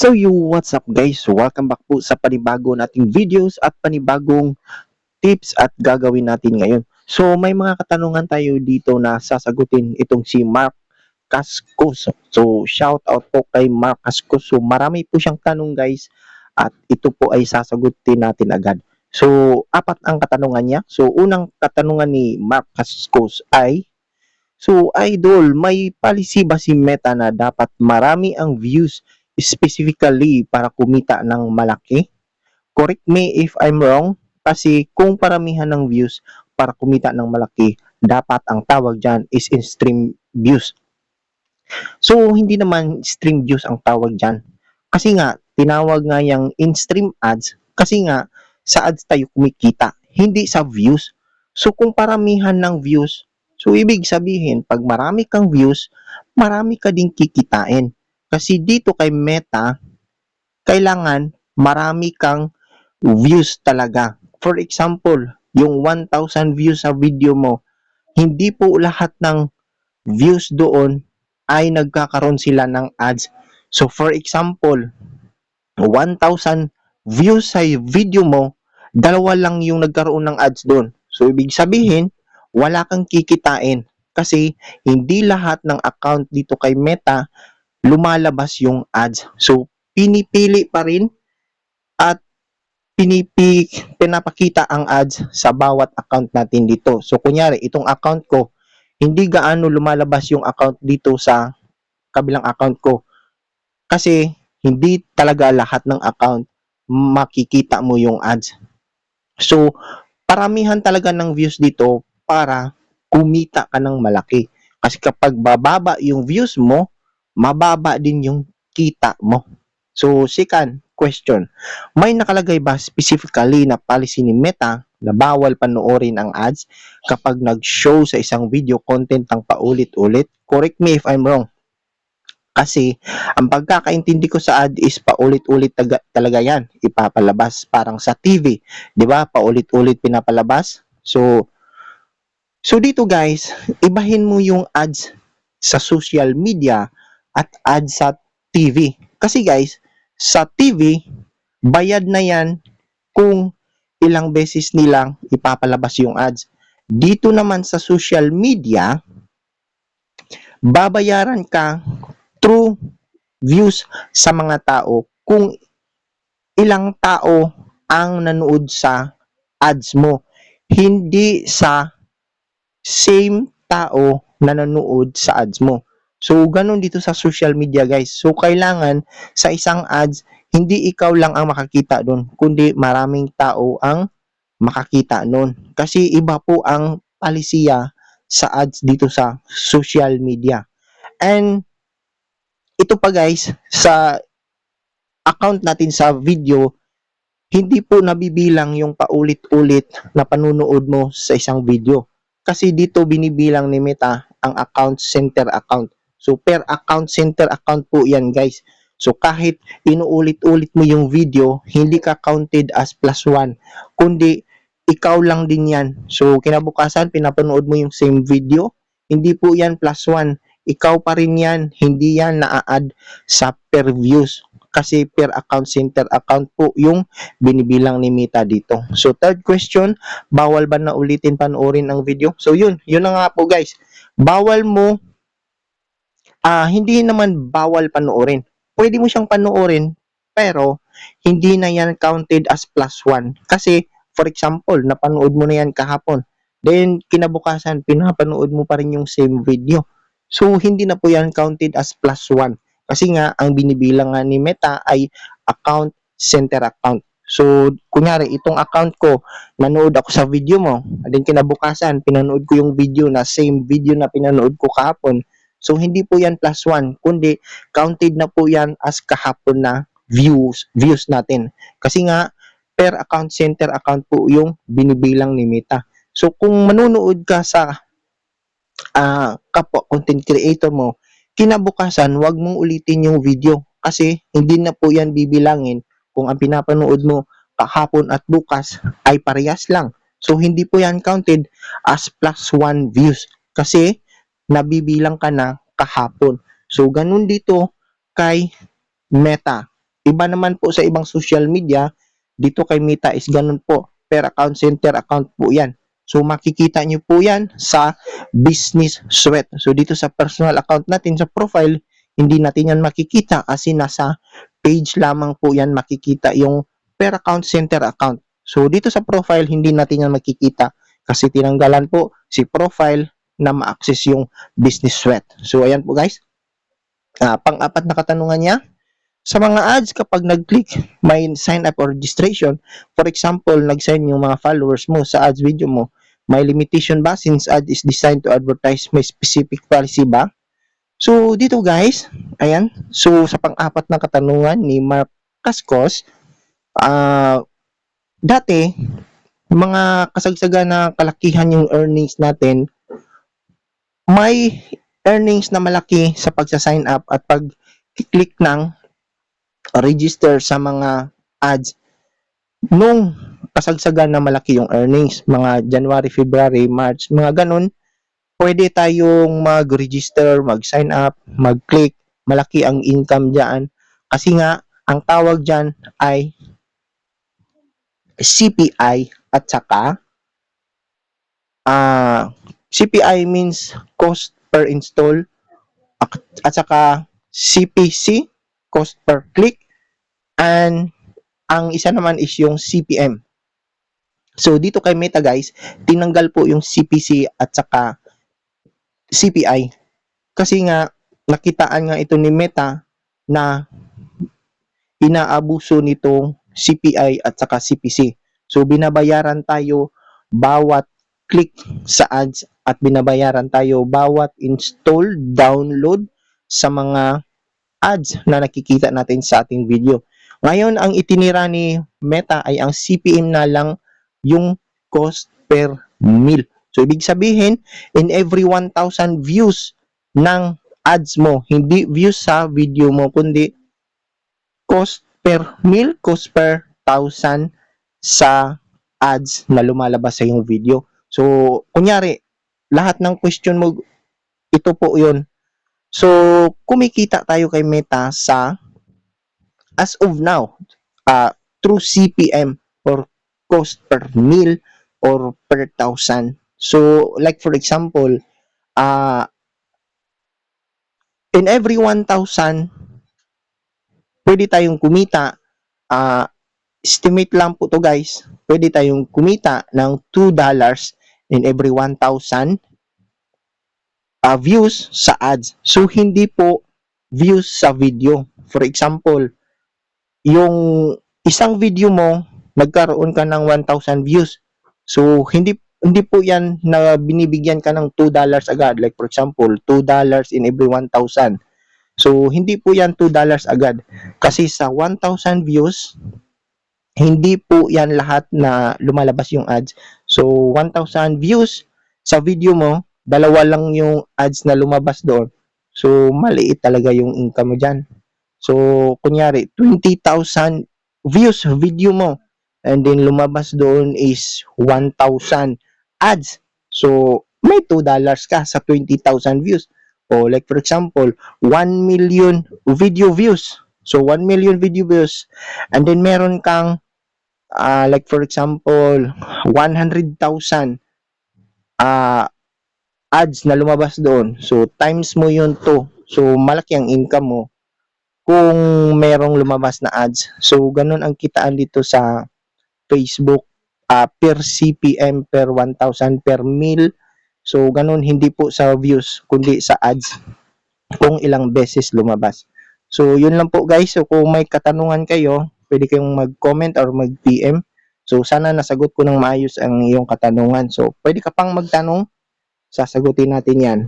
So you, what's up guys? Welcome back po sa panibago nating videos at panibagong tips at gagawin natin ngayon. So may mga katanungan tayo dito na sasagutin itong si Mark Cascos. So shout out po kay Mark Cascos. So marami po siyang tanong guys at ito po ay sasagutin natin agad. So apat ang katanungan niya. So unang katanungan ni Mark Cascos ay So idol, may policy ba si Meta na dapat marami ang views specifically para kumita ng malaki? Correct me if I'm wrong, kasi kung paramihan ng views para kumita ng malaki, dapat ang tawag dyan is in stream views. So, hindi naman stream views ang tawag dyan. Kasi nga, tinawag nga yung in-stream ads, kasi nga, sa ads tayo kumikita, hindi sa views. So, kung paramihan ng views, so ibig sabihin, pag marami kang views, marami ka ding kikitain. Kasi dito kay Meta, kailangan marami kang views talaga. For example, yung 1,000 views sa video mo, hindi po lahat ng views doon ay nagkakaroon sila ng ads. So for example, 1,000 views sa video mo, dalawa lang yung nagkaroon ng ads doon. So ibig sabihin, wala kang kikitain kasi hindi lahat ng account dito kay Meta lumalabas yung ads. So, pinipili pa rin at pinipi, pinapakita ang ads sa bawat account natin dito. So, kunyari, itong account ko, hindi gaano lumalabas yung account dito sa kabilang account ko. Kasi, hindi talaga lahat ng account makikita mo yung ads. So, paramihan talaga ng views dito para kumita ka ng malaki. Kasi kapag bababa yung views mo, mababa din yung kita mo. So, second question, may nakalagay ba specifically na policy ni Meta na bawal panoorin ang ads kapag nag-show sa isang video content ng paulit-ulit? Correct me if I'm wrong. Kasi, ang pagkakaintindi ko sa ad is paulit-ulit talaga yan. Ipapalabas parang sa TV. Di ba? Paulit-ulit pinapalabas. So, so dito guys, ibahin mo yung ads sa social media at ads sa TV. Kasi guys, sa TV, bayad na yan kung ilang beses nilang ipapalabas yung ads. Dito naman sa social media, babayaran ka through views sa mga tao kung ilang tao ang nanood sa ads mo. Hindi sa same tao na nanood sa ads mo. So, ganun dito sa social media, guys. So, kailangan sa isang ads, hindi ikaw lang ang makakita doon, kundi maraming tao ang makakita noon. Kasi iba po ang palisiya sa ads dito sa social media. And, ito pa guys, sa account natin sa video, hindi po nabibilang yung paulit-ulit na panunood mo sa isang video. Kasi dito binibilang ni Meta ang account center account. So, per account center account po yan guys. So, kahit inuulit-ulit mo yung video, hindi ka counted as plus 1, kundi ikaw lang din yan. So, kinabukasan, pinapanood mo yung same video, hindi po yan plus 1. Ikaw pa rin yan, hindi yan na-add sa per views kasi per account center account po yung binibilang ni Meta dito. So, third question, bawal ba na ulitin panoorin ang video? So, yun, yun na nga po guys. Bawal mo ah, hindi naman bawal panoorin. Pwede mo siyang panoorin, pero hindi na yan counted as plus one. Kasi, for example, napanood mo na yan kahapon. Then, kinabukasan, pinapanood mo pa rin yung same video. So, hindi na po yan counted as plus one. Kasi nga, ang binibilang nga ni Meta ay account center account. So, kunyari, itong account ko, nanood ako sa video mo. Then, kinabukasan, pinanood ko yung video na same video na pinanood ko kahapon. So, hindi po yan plus 1, kundi counted na po yan as kahapon na views, views natin. Kasi nga, per account center account po yung binibilang ni Meta. So, kung manunood ka sa uh, kapwa content creator mo, kinabukasan, wag mong ulitin yung video kasi hindi na po yan bibilangin kung ang pinapanood mo kahapon at bukas ay parehas lang. So, hindi po yan counted as plus 1 views kasi nabibilang ka na kahapon. So, ganun dito kay Meta. iba naman po sa ibang social media, dito kay Meta is ganun po. Per account center account po yan. So makikita nyo po yan sa business suite. So dito sa personal account natin sa profile, hindi natin yan makikita kasi nasa page lamang po yan makikita yung per account center account. So dito sa profile, hindi natin yan makikita kasi tinanggalan po si profile na ma-access yung business suite. So ayan po guys. Ah, pang-apat na katanungan niya, sa mga ads kapag nag-click may sign up or registration, for example, nag-sign yung mga followers mo sa ads video mo, may limitation ba since ad is designed to advertise may specific policy ba? So dito guys, ayan. So sa pang-apat na katanungan ni Mark Cascos, ah dati mga kasagsagan na kalakihan yung earnings natin, may earnings na malaki sa pagsa-sign up at pag-click ng register sa mga ads nung kasagsagan na malaki yung earnings, mga January, February, March, mga ganun, pwede tayong mag-register, mag-sign up, mag-click, malaki ang income dyan. Kasi nga, ang tawag dyan ay CPI at saka ah CPI means cost per install at, saka CPC cost per click and ang isa naman is yung CPM. So dito kay Meta guys, tinanggal po yung CPC at saka CPI. Kasi nga nakitaan nga ito ni Meta na inaabuso nitong CPI at saka CPC. So binabayaran tayo bawat click sa ads at binabayaran tayo bawat install, download sa mga ads na nakikita natin sa ating video. Ngayon, ang itinira ni Meta ay ang CPM na lang yung cost per mil. So, ibig sabihin, in every 1,000 views ng ads mo, hindi views sa video mo, kundi cost per mil, cost per thousand sa ads na lumalabas sa yung video. So, kunyari, lahat ng question mo, ito po yun. So, kumikita tayo kay Meta sa as of now, uh, through CPM or cost per mil or per thousand. So, like for example, uh, in every 1,000, pwede tayong kumita, uh, estimate lang po to guys, pwede tayong kumita ng $2 in every 1,000 uh, views sa ads. So, hindi po views sa video. For example, yung isang video mo, nagkaroon ka ng 1,000 views. So, hindi hindi po yan na binibigyan ka ng $2 agad. Like for example, $2 in every 1,000. So, hindi po yan $2 agad. Kasi sa 1,000 views, hindi po yan lahat na lumalabas yung ads. So, 1,000 views sa video mo, dalawa lang yung ads na lumabas doon. So, maliit talaga yung income mo dyan. So, kunyari, 20,000 views video mo. And then, lumabas doon is 1,000 ads. So, may $2 ka sa 20,000 views. O, like for example, 1 million video views. So, 1 million video views. And then, meron kang, uh, like for example, 100,000 uh, ads na lumabas doon. So, times mo yun to. So, malaki ang income mo kung merong lumabas na ads. So, ganun ang kitaan dito sa Facebook uh, per CPM per 1,000 per mil. So, ganun hindi po sa views, kundi sa ads kung ilang beses lumabas. So, yun lang po guys. So, kung may katanungan kayo, pwede kayong mag-comment or mag-PM. So, sana nasagot ko ng maayos ang iyong katanungan. So, pwede ka pang magtanong, sasagutin natin yan.